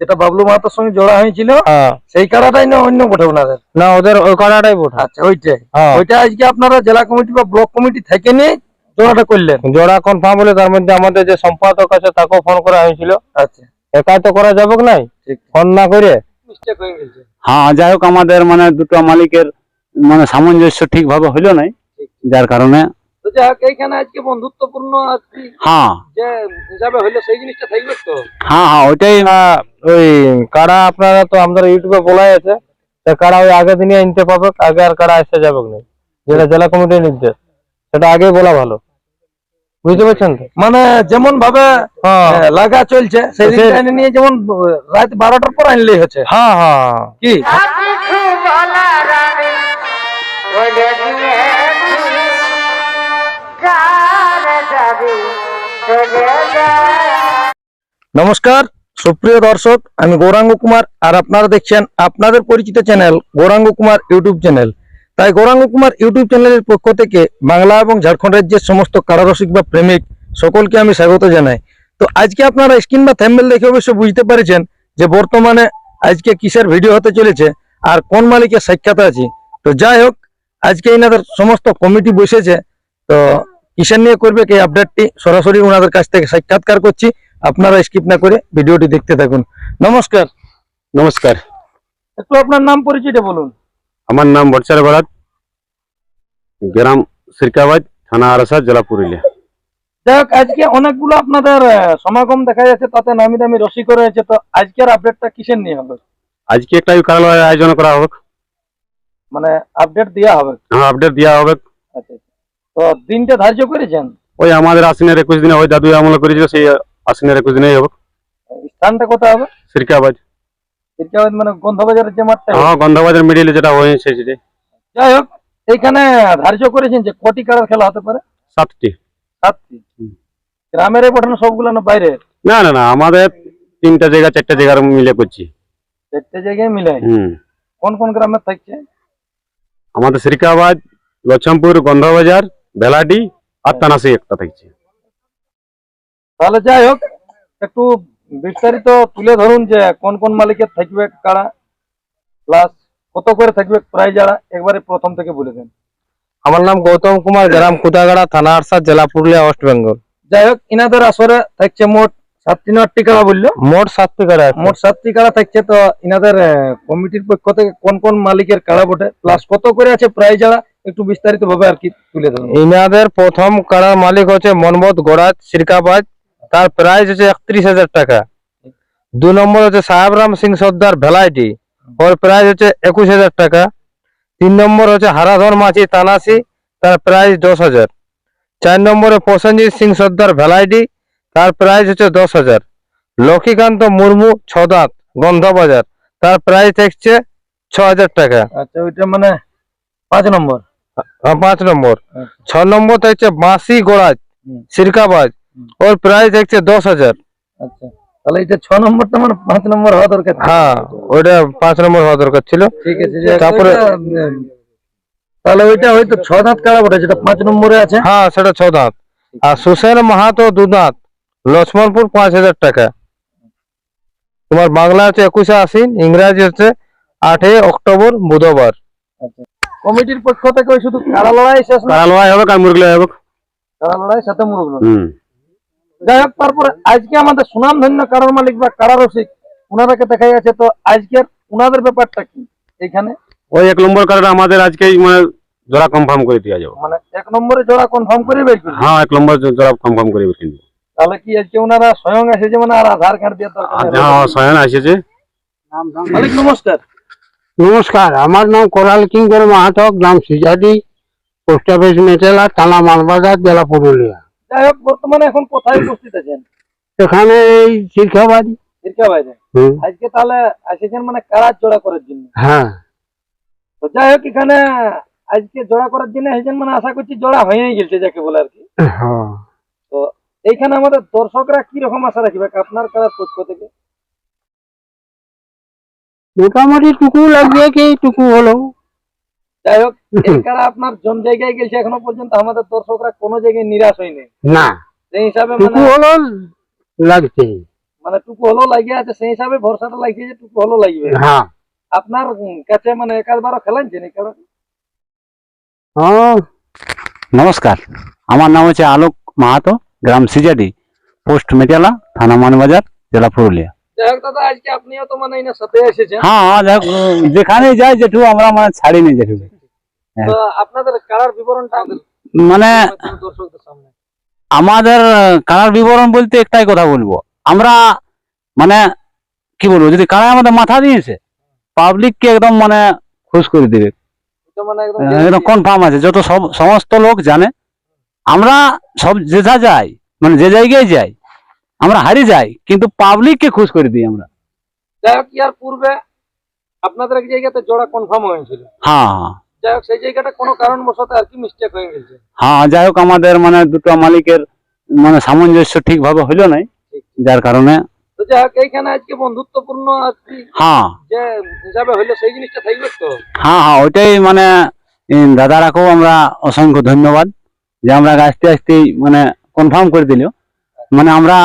যেটা বাবলু মাহাতোর সঙ্গে জোড়া হয়েছিল হ্যাঁ। সেই কাড়াটাই না অন্য বটে ওনাদের? না ওদের ওই কাড়াটাই বোঠা আচ্ছা ওইটাই। হ্যাঁ। ওইটা আজকে আপনারা জেলা কমিটি বা ব্লক কমিটি থেকে নিয়ে জোড়াটা করলেন? জোড়া কনফার্ম হলে তার মধ্যে আমাদের যে সম্পাদক আছে তাকেও ফোন করা হয়েছিল। আচ্ছা। একাই তো করা যাবে নাই? ফোন না করে? হয়ে গেছে। হ্যাঁ যাই হোক আমাদের মানে দুটো মালিকের মানে সামঞ্জস্য ঠিকভাবে হইল নাই। যার কারণে তো যাই আজকে বন্ধুত্বপূর্ণ হ্যাঁ। যে হিসাবে হইল সেই জিনিসটা থাকবে তো? হ্যাঁ হ্যাঁ ওইটাই ওই কাড়া আপনারা তো আমাদের ইউটিউবে বলাই আছে তা কাড়া ওই আগে দিনে আনতে পাবে আগে আর কাড়া আসতে যাবে না যেটা জেলা কমিটির নির্দেশ সেটা আগে বলা ভালো। বুঝতে পারছেন? তো মানে যেমন ভাবে হ্যাঁ লাগা চলছে সেই নিয়ে যেমন রাত বারোটার পর আনলেই হচ্ছে। হ্যাঁ হ্যাঁ। কি? নমস্কার। সুপ্রিয় দর্শক, আমি গৌরাঙ্গ কুমার আর আপনারা দেখছেন আপনাদের পরিচিত channel Gouranga Kumar YouTube channel. তাই গৌরাঙ্গ কুমার ইউটিউব চ্যানেলের পক্ষ থেকে বাংলা এবং ঝাড়খণ্ড রাজ্যের সমস্ত কারারসিক বা প্রেমিক সকলকে আমি স্বাগত জানাই। তো আজকে আপনারা স্ক্রিন বা থ্যাম্বেল দেখে অবশ্য বুঝতে পেরেছেন যে বর্তমানে আজকে কিসের ভিডিও হতে চলেছে আর কোন মালিকের সাক্ষাৎ আছে। তো যাই হোক, আজকে এনাদের সমস্ত কমিটি বসেছে। তো কিসের নিয়ে করবে, কি আপডেটটি সরাসরি ওনাদের কাছ থেকে সাক্ষাৎকার করছি। আপনারা স্কিপ না করে ভিডিওটি দেখতে থাকুন। নমস্কার। নমস্কার। একটু আপনার নাম পরিচয়টা বলুন। আমার নাম বটচার বরাত গ্রাম সিরকাবাজ থানা আরসা জেলা পুরুলিয়া। যাই হোক আজকে অনেকগুলো আপনাদের সমাগম দেখা যাচ্ছে তাতে নামি দামি রসিক রয়েছে তো আজকের আপডেটটা কিসের নিয়ে হবে? আজকে একটা কারালয় আয়োজন করা হবে মানে আপডেট দেওয়া হবে? হ্যাঁ আপডেট দেওয়া হবে। আচ্ছা আচ্ছা। তো দিনটা ধার্য করেছেন? ওই আমাদের আশ্বিনের একুশ দিনে ওই দাদু আমল করেছিল সেই আশ্বিনের একুশ দিনেই হবে? স্থানটা কোথায় হবে? সিরকাবাজ চিরকাবাদ মানে গন্ধবাজারের যে মাঠটা? হ্যাঁ গন্ধবাজার মিডিলে যেটা হয়েছে সেটাই যাই হোক এইখানে ধার্য করেছেন যে কটি কারার খেলা হতে পারে? সাতটি। সাতটি? গ্রামের পাঠানো সবগুলো না বাইরে না না না আমাদের তিনটা জায়গা চারটা জায়গার মিলে করছি। চারটে জায়গায় মিলে হুম। কোন কোন গ্রামের থাকছে? আমাদের সিরকাবাজ লছমপুর গন্ধবাজার বেলাডি আর তানাসি একটা থাকছে। তাহলে যাই হোক একটু বিস্তারিত তুলে ধরুন যে কোন কোন মালিকের থাকবে কারা প্লাস কত করে থাকবে প্রায় যারা একবারে প্রথম থেকে বলে দেন। আমার নাম গৌতম কুমার গ্রাম কুদাগাড়া থানা আরসা জেলা পুরুলিয়া ওয়েস্ট বেঙ্গল যাই হোক ইনাদের আসরে থাকছে মোট সাতটি না আটটি কাড়া বলল? মোট সাতটি কাড়া মোট সাতটি কাড়া থাকছে তো ইনাদের কমিটির পক্ষ থেকে কোন কোন মালিকের কাড়া বটে প্লাস কত করে আছে প্রায় যারা একটু বিস্তারিত ভাবে আর কি তুলে ধরুন। ইনাদের প্রথম কাড়ার মালিক হচ্ছে মনমত গোড়াত সিরকাবাজ তার প্রাইস হচ্ছে একত্রিশ হাজার টাকা। দু নম্বর হচ্ছে সাহেবরাম সিং সর্দার ভেলাইটি। ওর প্রাইস হচ্ছে একুশ হাজার টাকা। তিন নম্বর হচ্ছে হারাধর মাছি তানাসি তার প্রাইস দশ হাজার। চার নম্বরে প্রসেনজিৎ সিং সর্দার ভেলাইটি তার প্রাইস হচ্ছে দশ হাজার। লক্ষ্মীকান্ত মুর্মু ছদাঁত গন্ধবাজার তার প্রাইস থাকছে ছ হাজার টাকা। আচ্ছা ওইটা মানে পাঁচ নম্বর? পাঁচ নম্বর। আচ্ছা। ছ নম্বর থাকছে বাঁশি গোড়াজ। সিরকাবাজ। ওর প্রাইস থাকছে দশ হাজার। আচ্ছা। তাহলে এটা ছ নম্বরটা মানে পাঁচ নম্বর হওয়া দরকার হ্যাঁ ওইটা পাঁচ নম্বর হওয়া দরকার ছিল। ঠিক আছে যে তারপরে- তাহলে ওইটা হয়তো ছ দাঁত কাড়া বটে? যেটা পাঁচ নম্বরে আছে? হ্যাঁ সেটা ছ দাঁত। আর সুসেন মাহাতো দু দাঁত। লক্ষ্মণপুর পাঁচ হাজার টাকা। তোমার বাংলা আছে একুশে আশ্বিন ইংরাজি হচ্ছে আটই অক্টোবর বুধবার। কমিটির পক্ষ থেকে শুধু কাড়া লড়াই শেষ হবে আর মুরগিলা হবে? কাড়া লড়াই সাথে মুরগ হুম। যাই হোক তারপরে আজকে আমাদের সুনাম ধন্য কারোর মালিক বা কারা রসিক ওনারাকে দেখা যাচ্ছে তো আজকের ওনাদের ব্যাপারটা কি? এখানে ওই এক নম্বর কারণে আমাদের আজকে মানে জোড়া কনফার্ম করে দেওয়া যাবে। মানে এক নম্বরে জোড়া কনফার্ম করে বের করবে? হ্যাঁ এক নম্বর জোড়া কনফার্ম করে বের তাহলে কি আজকে ওনারা স্বয়ং এসেছে মানে আর আধার কার্ড দিয়ে দরকার নেই? হ্যাঁ সয়ন আসেছে মালিক নমস্কার। নমস্কার আমার নাম কোরাল কিঙ্কর মাহাতো গ্রাম সিজাদি পোস্ট অফিস মেটেলা থানা মালবাজার জেলা পুরুলিয়া। যাই হোক বর্তমানে এখন কোথায় উপস্থিত আছেন? এখানে এই শিক্ষাবাড়ি দীর্ঘা আজকে তাহলে এসেছেন মানে কারা জোড়া করার জন্য? হ্যাঁ। তো যাই হোক এখানে আজকে জোড়া করার জন্য এসেছেন মানে আশা করছি জোড়া হয়েই গেছে যাকে বলে আর কি। হ্যাঁ। তো এইখানে আমাদের দর্শকরা কি রকম আশা রাখবে আপনার কারার পক্ষ থেকে? মোটামুটি টুকু লাগবে কি টুকু হলো যাই হোক এই আপনার জন জায়গায় গেছে এখনও পর্যন্ত আমাদের দর্শকরা কোনো জায়গায় নিরাশ হয়নি। না। সেই হিসাবে মানে হলো লাগছে। মানে টুকু হলো লাগিয়ে আছে সেই হিসাবে ভরসাটা লাগিয়ে যে টুকু হলো লাগবে। হ্যাঁ। আপনার কাছে মানে একাধবারও খেলাইছেন এই খেলা হ্যাঁ। নমস্কার। আমার নাম হচ্ছে আলোক মাহাতো গ্রাম সিজাডি পোস্ট মেটিয়ালা থানা মানবাজার জেলা পুরুলিয়া। যাই হোক দাদা আজকে আপনিও তো মানে এনার সাথে এসেছেন। হ্যাঁ যেখানে যাই যেটু আমরা মানে ছাড়িনি যেটু। তো আপনাদের কারার বিবরণটা আমাদের মানে দর্শকদের সামনে। আমাদের কারার বিবরণ বলতে একটাই কথা বলব। আমরা মানে কি বলব যদি কারা আমাদের মাথা দিয়েছে পাবলিককে একদম মানে খুশ করে দিবে। মানে একদম কনফার্ম আছে যত সব সমস্ত লোক জানে। আমরা সব যে যা যাই মানে যে জায়গায় যাই আমরা হারি যাই কিন্তু পাবলিককে খুশ করে দিই আমরা। যাই হোক ইয়ার পূর্বে আপনাদের এক জায়গাতে জোড়া কনফার্ম হয়েছিল। হ্যাঁ হ্যাঁ। যাই হোক সেই জায়গাটা কোনো কারণবশত আর কি মিস্টেক হয়ে গেছে। হ্যাঁ যাই হোক আমাদের মানে দুটো মালিকের মানে সামঞ্জস্য ঠিকভাবে হইল নাই যার কারণে তো যাই হোক এইখানে আজকে বন্ধুত্বপূর্ণ আর কি হ্যাঁ। যে হিসাবে হইল সেই জিনিসটা থাকবে তো? হ্যাঁ হ্যাঁ ওইটাই মানে দাদারাকেও আমরা অসংখ্য ধন্যবাদ যে আমরা আস্তে আস্তে মানে কনফার্ম করে দিল। মানে আমরা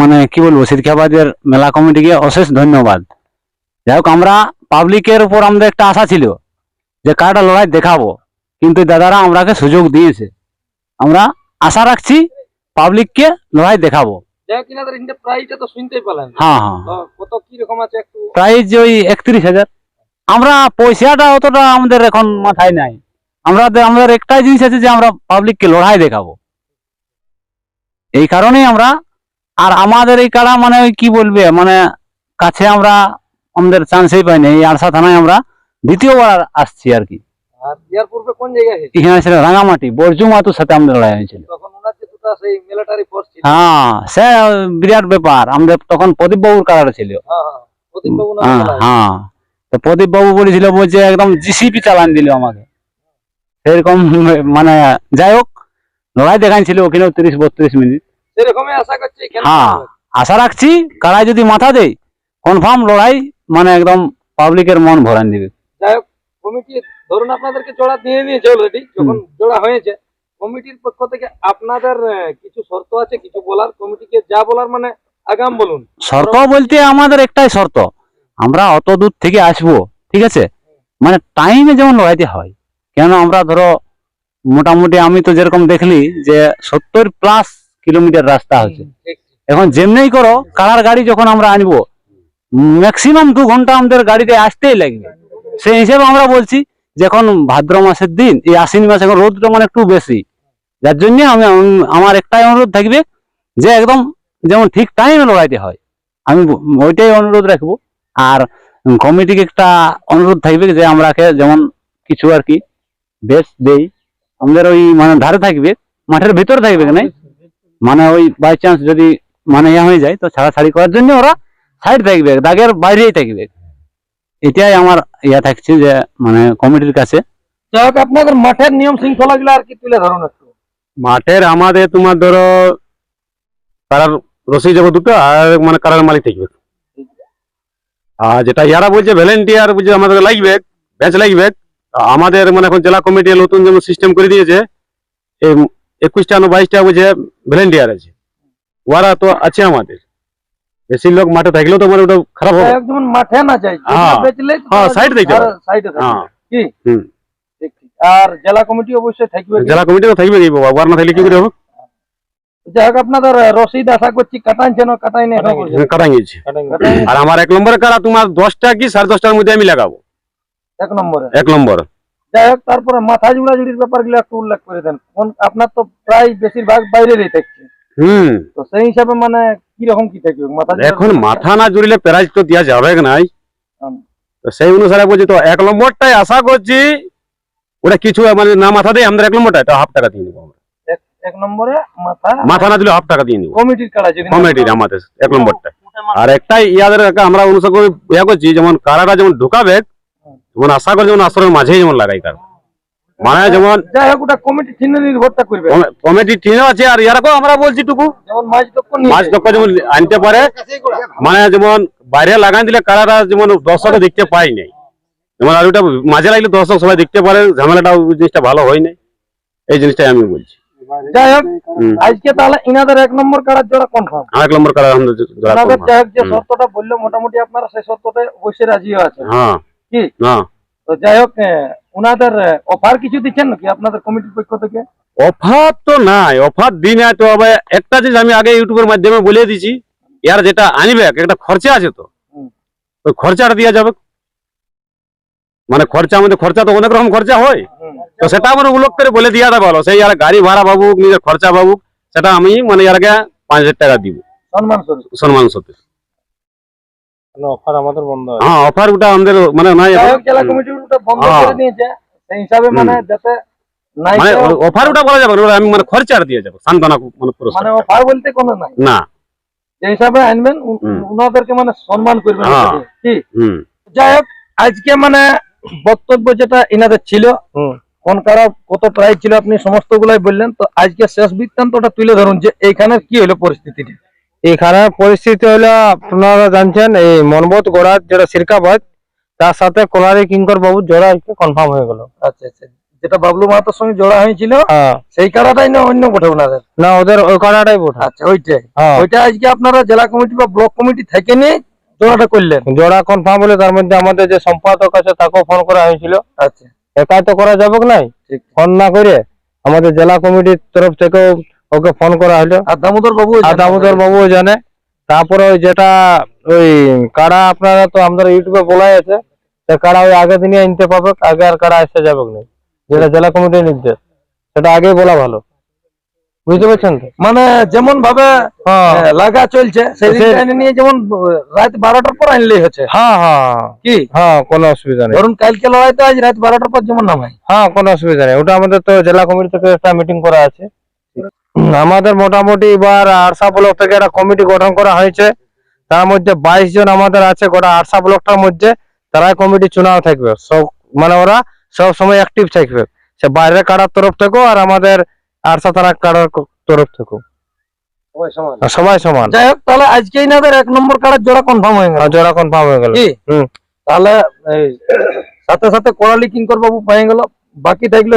মানে কি বলব শিরখাবাদের মেলা কমিটিকে অশেষ ধন্যবাদ। যাই হোক আমরা পাবলিকের উপর আমাদের একটা আশা ছিল। যে কারটা লড়াই দেখাবো। কিন্তু দাদারা আমরাকে সুযোগ দিয়েছে। আমরা আশা রাখছি পাবলিককে লড়াই দেখাবো। পেলেন হ্যাঁ হ্যাঁ। ওই একত্রিশ হাজার। আমরা পয়সাটা অতটা আমাদের এখন মাথায় নাই। আমরা আমাদের একটাই জিনিস আছে যে আমরা পাবলিককে লড়াই দেখাবো। এই কারণেই আমরা আর আমাদের এই কারা মানে ওই কি বলবে? মানে কাছে আমরা আমাদের চান্সই পাইনি। এই আরসা থানায় আমরা দ্বিতীয়বার আসছি আর কি। রাঙামাটি বর্জু মাতুর সাথে আমাদের লড়াই হয়েছিল। হ্যাঁ সে বিরাট ব্যাপার। আমাদের তখন প্রদীপ বাবুর কারার ছিল। হ্যাঁ হ্যাঁ হ্যাঁ। হ্যাঁ তো প্রদীপ বাবু বলেছিল বলছে একদম জিসিপি চালান দিল আমাকে। সেরকম মানে যাই হোক লড়াই দেখাইছিল ওখানেও তিরিশ বত্রিশ মিনিট। হ্যাঁ আশা রাখছি কারাই যদি মাথা দেয় কনফার্ম লড়াই মানে একদম পাবলিকের মন ভরান দিবে। যাই হোক কমিটি ধরুন আপনাদেরকে জোড়া দিয়ে নিয়েছে অলরেডি যখন জোড়া হয়েছে কমিটির পক্ষ থেকে আপনাদের কিছু শর্ত আছে কিছু বলার কমিটিকে যা বলার মানে আগাম বলুন। শর্ত বলতে আমাদের একটাই শর্ত আমরা অত দূর থেকে আসব ঠিক আছে? মানে টাইমে যেমন লড়াইতে হয় কেন আমরা ধরো মোটামুটি আমি তো যেরকম দেখলি যে সত্তর প্লাস কিলোমিটার রাস্তা হচ্ছে এখন যেমনি করো কালার গাড়ি যখন আমরা আনব ম্যাক্সিমাম দু ঘণ্টা আমাদের গাড়িতে আসতেই লাগবে। সেই হিসেবে আমরা বলছি যে এখন ভাদ্র মাসের দিন, এই আশ্বিন মাস এখন রোদটা মানে একটু বেশি। যার জন্য আমি আমি- আমার একটাই অনুরোধ থাকবে যে একদম যেমন ঠিক টাইমে লড়াইতে হয়। আমি ওইটাই অনুরোধ রাখব। আর কমিটিকে একটা অনুরোধ থাকবে যে আমরাকে যেমন কিছু আর কি বেশ দেই। আমাদের ওই মানে ধারে থাকবে, মাঠের ভিতরে থাকবে না মানে ওই বাই চান্স যদি মানে ইয়া হয়ে যায়, তো ছাড়াছাড়ি করার জন্য ওরা সাইড থাকবে, দাগের বাইরেই থাকবে। এটাই আমার ইয়া থাকছে যে মানে কমিটির কাছে। যাই হোক আপনাদের মাঠের নিয়ম শৃঙ্খলা গুলো আর কি তুলে ধরুন একটু। মাঠের আমাদের তোমার ধরো কারার রসি যাব দুটো আর মানে কারার মালিক থাকবে। আর যেটা ইয়ারা বলছে ভলেন্টিয়ার বুঝে আমাদের লাগবে ব্যাচ লাগবে। আমাদের মানে এখন জেলা কমিটি নতুন যেমন সিস্টেম করে দিয়েছে এই একুশটা না বাইশটা বুঝে ভলেন্টিয়ার আছে। ওরা তো আছে আমাদের। বেশি লোক মাঠে থাকলেও তো মানে ওটা খারাপ হবে। যেমন মাঠে না যাই হ্যাঁ। বেচলে হ্যাঁ, side দেখতে হবে। সাইডে হ্যাঁ। কি? হুম। আর জেলা কমিটি অবশ্যই থাকবে জেলা কমিটি তো থাকবে কি বাবা? ওয়ার না থাকলে কি করে হবে? যাই হোক আপনাদের রসিদ আশা করছি কাটাইছে না কাটাই না কাটা গিয়েছে আর আমার এক নম্বরের কারা? তোমার দশটা কি সাড়ে দশটার মধ্যে আমি লাগাবো। এক নম্বরে। এক নম্বর। যাই হোক তারপরে মাথা জুড়া জুড়ির ব্যাপারগুলো একটু উল্লেখ করে দেন। আপনার তো প্রায় বেশিরভাগ বাইরেরই থাকছে। হুম। তো সেই হিসাবে মানে কীরকম কি থাকবে? মাথা এখন মাথা না জুড়লে প্রাইজ তো দেওয়া যাবে নাই? তো সেই অনুসারে বলছি তো এক নম্বরটাই আশা করছি ওটা কিছু মানে না মাথা দেয় আমাদের এক নম্বরটা এটা হাফ টাকা দিয়ে নিবো আমরা। এক- এক নম্বরে মাথা মাথা না দিলে হাফ টাকা দিয়ে নিবো। কমিটির কাড়া যদি কমিটির আমাদের এক নম্বরটা আর একটাই ইয়াদের আমরা অনুসার করে ইয়া করছি যেমন কারাটা যেমন ঢুকাবে যেমন আশা করি যেমন আসরের মাঝেই যেমন লাগাই কার মানে যেমন যাই হোক ওটা কমিটি ঠিনে নির্ভরটা করবে। কমিটি টিনও আছে আর ইয়ারকেও আমরা বলছি টুকু। যেমন মাছ তখন মাছ দক্ষ যেমন আনতে পারে মানে যেমন বাইরে লাগান দিলে কারারা যেমন দর্শক দেখতে পাই নাই। যেমন আর ওটা মাঝে লাগলে দর্শক সবাই দেখতে পারে ঝামেলাটা জিনিসটা ভালো হয় নাই। এই জিনিসটাই আমি বলছি। যাই হোক আজকে তাহলে ইনাদের এক নম্বর কাড়ার জোড়া কনফার্ম এক নম্বর কালার আমাদের জোড়া করব। যাই হোক যে। শর্তটা বলল মোটামুটি আপনারা সেই শর্তটা অবশ্যই রাজিও আছে হ্যাঁ। কি? হ্যাঁ। তো যাই হোক ওনাদের অফার কিছু দিচ্ছেন নাকি আপনাদের কমিটির পক্ষ থেকে? অফার তো নাই অফার দিই না তো আবার একটা জিনিস আমি আগে ইউটিউবের মাধ্যমে বলে দিছি ইয়ার যেটা আনবে একটা খরচা আছে তো। ওই খরচাটা দেওয়া যাবে। মানে খরচা আমাদের খরচা তো অনেক রকম খরচা হয়। তো সেটা আমার উল্লেখ করে বলে দেওয়াটা ভালো সেই আর গাড়ি ভাড়া ভাবুক নিজের খরচা ভাবুক সেটা আমি মানে ইয়ারকে পাঁচ হাজার টাকা দিব। সম্মান সম্মান সাথে অফার আমাদের বন্ধ হ্যাঁ অফার ওটা আমাদের মানে নাই। যাই হোক জেলা কমিটি ওটা বন্ধ হ্যাঁ। করে দিয়েছে। সেই হিসাবে মানে যাতে মানে অফার ওটা বলা যাবে না, আমি মানে খরচাটা দিয়ে যাব সান্ত্বনা মানে পুরস্কার। মানে অফার বলতে কোনো নাই। না। যে হিসাবে আনবেন উ- মানে সম্মান করবেন হ্যাঁ। কি? যাই হোক আজকে মানে বক্তব্য যেটা ইনাদের ছিল হুম। কোন কারা কত প্রাইজ ছিল আপনি সমস্ত গুলাই বললেন তো আজকে শেষ বৃত্তান্তটা তুলে ধরুন যে এইখানের কি হলো পরিস্থিতিটা। এখানে পরিস্থিতি হলো আপনারা জানছেন এই মনবোধ গোড়ার যেটা সিরকাবাদ তার সাথে কোলারি কিঙ্কর বাবু জোড়া কনফার্ম হয়ে গেল। আচ্ছা আচ্ছা। যেটা বাবলু মাহাতোর সঙ্গে জোড়া হয়েছিল হ্যাঁ। সেই কারাটাই না অন্য কোথাও ওনাদের? না ওদের ওই কাড়াটাই বোঠা আচ্ছা ওইটাই। হ্যাঁ। ওইটা আজকে আপনারা জেলা কমিটি বা ব্লক কমিটি থেকে নিয়ে জোড়াটা করলেন। জোড়া কনফার্ম হলে তার মধ্যে আমাদের যে সম্পাদক আছে তাকেও ফোন করা হয়েছিল। আচ্ছা। একাই তো করা যাবে নাই? ঠিক। ফোন না করে আমাদের জেলা কমিটির তরফ থেকেও ওকে ফোন করা হলো আর দামোদর বাবু আর দামোদর বাবুও জানে। তারপরে ওই যেটা ওই কারা আপনারা তো আমাদের ইউটিউবে বলাই আছে কাড়া ওই আগে দিনে আনতে পাবে আগে আর কারা এসে যাবে না। যেটা জেলা কমিটির নির্দেশ। সেটা আগেই বলা ভালো। বুঝতে পারছেন তো? মানে যেমন ভাবে হ্যাঁ। লাগা চলছে নিয়ে যেমন রাত বারোটার পর আনলেই হচ্ছে। হ্যাঁ হ্যাঁ। কি? হ্যাঁ কোনো অসুবিধা নেই। ধরুন কালকে লড়াই তো আজ রাত বারোটার পর যেমন নামাই হ্যাঁ কোনো অসুবিধা নেই। ওটা আমাদের তো জেলা কমিটি থেকে একটা মিটিং করা আছে। আমাদের মোটামুটি এবার আরসা ব্লক থেকে একটা কমিটি গঠন করা হয়েছে। তার মধ্যে বাইশ জন আমাদের আছে গোটা আরসা ব্লকটার মধ্যে। তারাই কমিটি চুনাও থাকবে। সব মানে ওরা সব সময় অ্যাক্টিভ থাকবে। সে বাইরের কাড়ার তরফ থেকেও আর আমাদের আরসা থানার কাড়ার তরফ থেকেও। সবাই সমান? যাই হোক তাহলে আজকে ইনাদের এক নম্বর কার্ডের জোড়া কনফার্ম হয়ে গেল। জোড়া কনফার্ম হয়ে গেল। হুম। তাহলে সাথে সাথে কোরালি কিঙ্কর বাবু পেয়ে গেল। বাকি থাকল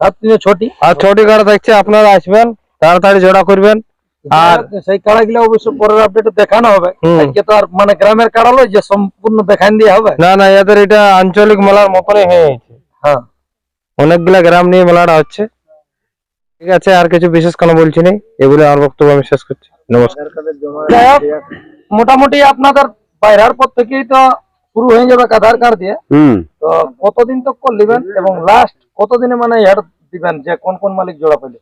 সাত তিনে ছটি। আর ছোটি কাড়া দেখছে আপনারা আসবেন তাড়াতাড়ি জোড়া করবেন। আর আর সেই কাড়াগুলো অবশ্য পরের আপডেটে দেখানো হবে। আজকে তো আর মানে গ্রামের কাড়া লয় যে সম্পূর্ণ দেখান দিয়ে হবে। না না এদের এটা আঞ্চলিক মেলার মতনই হয়ে গেছে। হ্যাঁ। অনেকগুলা গ্রাম নিয়ে মেলাটা হচ্ছে। ঠিক আছে আর কিছু বিশেষ কোনো বলছি নেই এগুলো আমার বক্তব্য আমি শেষ করছি। নমস্কার। মোটামুটি আপনাদের বাইরের পর থেকেই তো শুরু হয়ে যাবে আধার কার্ড দিয়ে। হুম। তো কতদিন তো কর নেবেন এবং লাস্ট কতদিনে মানে হেড দিবেন? যে কোন কোন মালিক জোড়া পেলে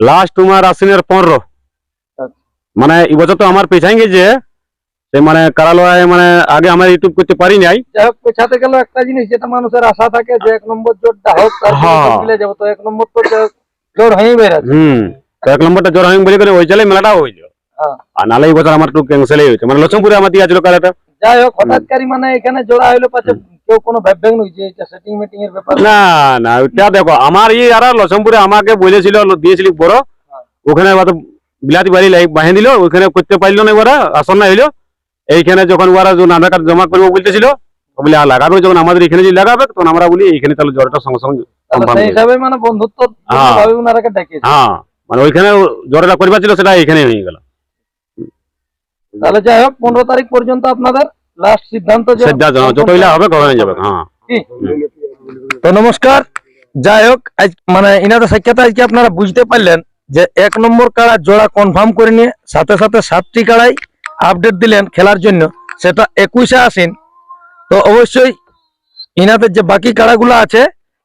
লাস্ট তোমার আশ্বিনের পনেরো। আচ্ছা। মানে এই বছর তো আমার পেছাই গেছে। মানে কারালয় মানে আগে আমার ইউটিউব করতে পারি নাই। যাই হোক পেছাতে গেল একটা জিনিস যেটা মানুষের আশা থাকে যে এক নম্বর জোরটা হোক হ্যাঁ। মিলে যাব। তো এক নম্বর তো জোর হয়েই বেড়াচ্ছে। হুম। এক নম্বরটা জ্বর আমি বলি করে ওই চালে মেলাটা হইল। হ্যাঁ। আর নালে এই বছর আমার একটু ক্যান্সেলই হয়েছে। মানে লক্ষ্মীপুরে আমার দিয়েছিল কালাটা যাই হোক হঠাৎকারী মানে এখানে জোড়া হইল পাচ্ছে কেউ কোনো ভাববেন যে এটা সেটিং মিটিং এর ব্যাপার। না না ওইটা দেখো আমার ই আর লক্ষ্মীপুরে আমাকে বলেছিল দিয়েছিলি বড়। ওখানে এবার বিলাতি বাড়ি বাহিনী দিল ওখানে করতে পারল না ওরা আসন না হইল। এইখানে যখন ওরা আধার কার্ড জমা করব বলতেছিল বলে লাগাবে যখন আমাদের এখানে যদি লাগাবে তখন আমরা বলি এইখানে তাহলে জ্বরটা সঙ্গে সঙ্গে হয়ে। হিসাবে মানে বন্ধুত্ব হ্যাঁ। হ্যাঁ মানে ওইখানে জ্বরটা করবার ছিল সেটা এখানে হয়ে গেল। তাহলে যাই হোক পনেরো তারিখ পর্যন্ত আপনাদের লাস্ট সিদ্ধান্ত যে সেটা হবে কখনো যাবে হ্যাঁ। তো নমস্কার যাই হোক আজ মানে ইনাদের সাক্ষাৎ আজকে আপনারা বুঝতে পারলেন যে এক নম্বর কাড়া জোড়া কনফার্ম করে নিয়ে সাথে সাথে সাতটি কাড়াই আপডেট দিলেন খেলার জন্য সেটা একুশে আসেন তো অবশ্যই ইনাদের যে বাকি কাড়াগুলো আছে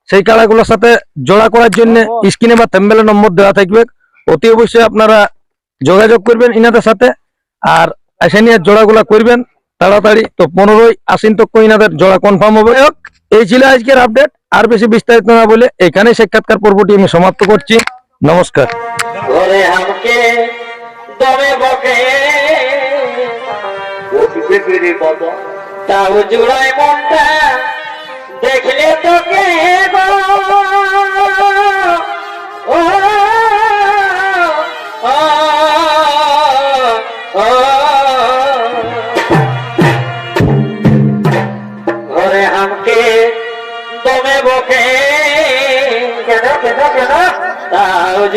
সেই কাড়াগুলোর সাথে জোড়া করার জন্য স্ক্রিনে বা থেম্বেলে নম্বর দেওয়া থাকবে। অতি অবশ্যই আপনারা যোগাযোগ করবেন ইনাদের সাথে আর এসে নিয়ে জোড়াগুলা করবেন। তাড়াতাড়ি। তো পনেরোই আশ্বিন তক ইনাদের জোড়া কনফার্ম হবে। এই ছিল আজকের আপডেট আর বেশি বিস্তারিত না বলে এখানেই সাক্ষাৎকার পর্বটি আমি সমাপ্ত করছি। নমস্কার। ঘরে আমাকে দমে তাও